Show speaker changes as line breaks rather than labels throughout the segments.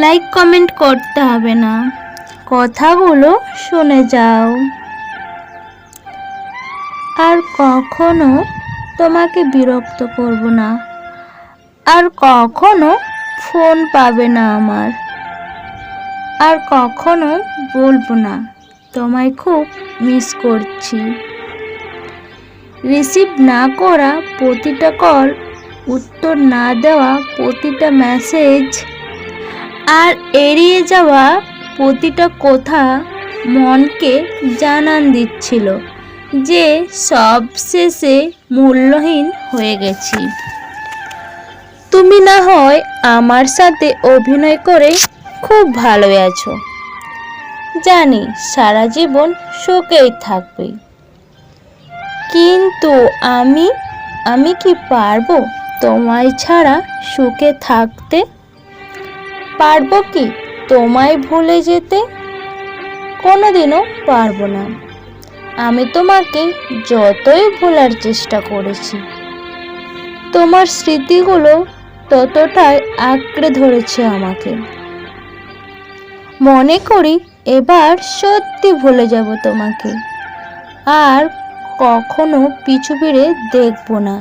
Like comment করতে হবে না। কথাগুলো শুনে যাও। আর কখনো তোমাকে বিরক্ত করব না। আর কখনো ফোন পাবে না আমার। আর কখনো বলব না, তোমায় খুব মিস করছি। রিসিভ না করা প্রতিটা কল উত্তর না দেওয়া প্রতিটা মেসেজ আর এড়িয়ে যাওয়া প্রতিটা কথা মনকে জানান দিচ্ছিল। যে সবশেষে মূল্যহীন হয়ে গেছি। তুমি না হয় আমার সাথে অভিনয় করে খুব ভালো আছো। জানি সারা জীবন সুখেই থাকবে। কিন্তু আমি আমি কি পারব তোমায় ছাড়া সুখে থাকতে? পারব কি তোমায় ভুলে যেতে? কোনোদিনও পারব না। আমি তোমাকে যতই ভোলার চেষ্টা করেছি, তোমার স্মৃতিগুলো ততটাই আঁকড়ে ধরেছে আমাকে। মনে করি এবার সত্যি ভুলে যাব তোমাকে, আর কখনো পিছু ফিরে দেখব না।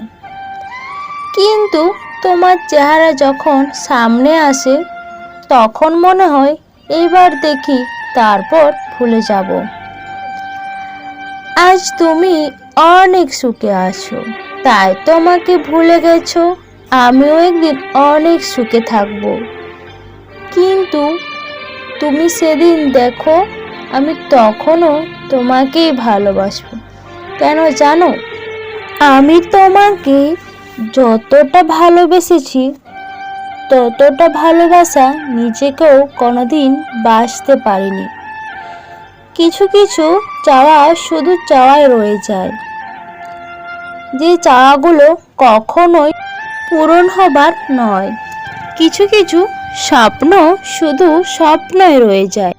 কিন্তু তোমার চেহারা যখন সামনে আসে, তখন মনে হয় এইবার দেখি তারপর ভুলে যাব। আজ তুমি অনেক সুখে আছো। তাই তোমাকে ভুলে গেছো, আমিও একদিন অনেক সুখে থাকব। কিন্তু তুমি সেদিন দেখো, আমি তখনও তোমাকেই ভালোবাসবো। কেন জানো? আমি তোমাকে যতটা ভালোবেসেছি, ততটা ভালোবাসা নিজেকেও কোনোদিন বাসতে পারিনি। কিছু কিছু চাওয়া শুধু চাওয়াই রয়ে যায়। যে চাওয়াগুলো কখনোই পূরণ হবার নয়। কিছু কিছু স্বপ্ন শুধু স্বপ্নই রয়ে যায়,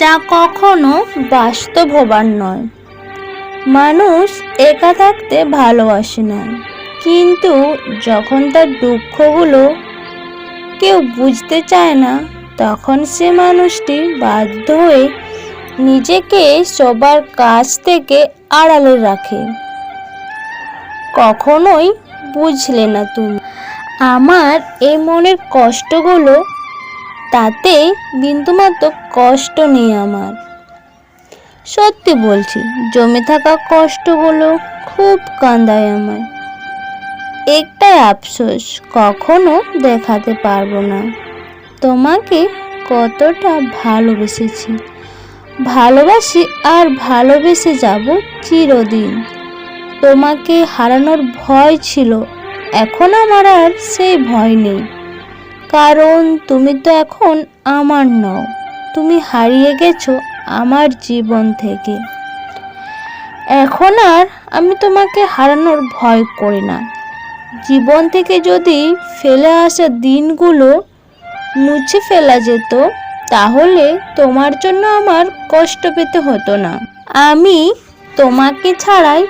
যা কখনো বাস্তব হবার নয়। মানুষ একা থাকতে ভালোবাসে না, কিন্তু যখন তার দুঃখগুলো কেউ বুঝতে চায় না, তখন সে মানুষটি বাধ্য হয়ে নিজেকে সবার কাছ থেকে আড়ালে রাখে। কখনোই বুঝলে না তুমি। আমার এই মনের কষ্টগুলো, তাতে বিন্দুমাত্র কষ্ট নেই আমার। সত্যি বলছি, জমে থাকা কষ্টগুলো খুব কান্দায় আমার একটাই আফসোস, কখনো দেখাতে পারব না। তোমাকে কতটা ভালোবেসেছি। ভালোবাসি আর ভালোবেসে যাব চিরদিন। তোমাকে হারানোর ভয় ছিল, এখন আমার আর সেই ভয় নেই। কারণ তুমি তো এখন আমার নও, তুমি হারিয়ে গেছো আমার জীবন থেকে। এখন আর আমি তোমাকে হারানোর ভয় করি না। জীবন থেকে যদি ফেলে আসা দিনগুলো মুছে ফেলা যেত তাহলে তোমার জন্য আমার কষ্ট পেতে হতো না। আমি তোমাকে ছাড়াই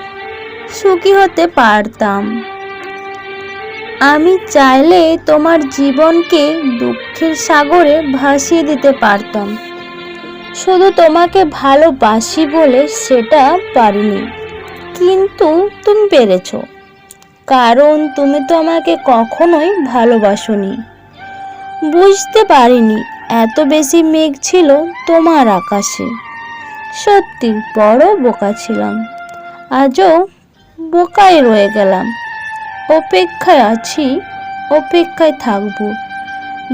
সুখী হতে পারতাম। আমি চাইলে তোমার জীবনকে দুঃখের সাগরে ভাসিয়ে দিতে পারতাম। শুধু তোমাকে ভালোবাসি বলে সেটা পারিনি। কিন্তু তুমি পেরেছ। কারণ তুমি তো আমাকে কখনোই ভালোবাসনি। বুঝতে পারিনি এত বেশি মেঘ ছিল তোমার আকাশে। সত্যি বড় বোকা ছিলাম। আজও বোকায় রয়ে গেলাম। অপেক্ষায় আছি, অপেক্ষায় থাকব।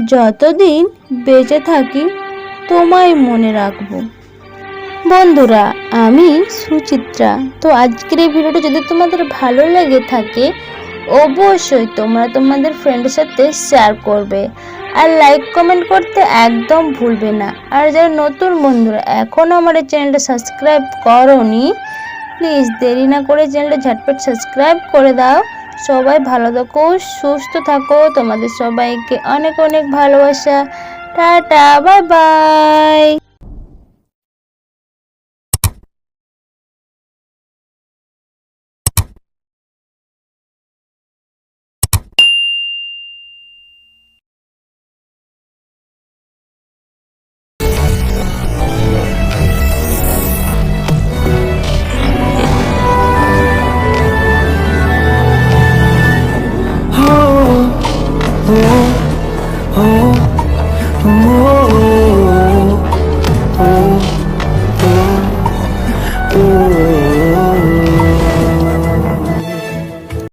যতদিন বেঁচে থাকি, তোমায় মনে রাখব। বন্ধুরা, আমি সুচিত্রা। তো আজকের এই ভিডিওটা যদি তোমাদের ভালো লেগে থাকে অবশ্যই তোমরা তোমাদের ফ্রেন্ডের সাথে শেয়ার করবে। আর লাইক কমেন্ট করতে একদম ভুলবে না। আর যারা নতুন বন্ধুরা এখনও আমার এই চ্যানেলটা সাবস্ক্রাইব করনি প্লিজ দেরি না করে চ্যানেলটা ঝটপট সাবস্ক্রাইব করে দাও। সবাই ভালো থাকো, সুস্থ থাকো। তোমাদের সবাইকে অনেক অনেক ভালোবাসা। Tata bye bye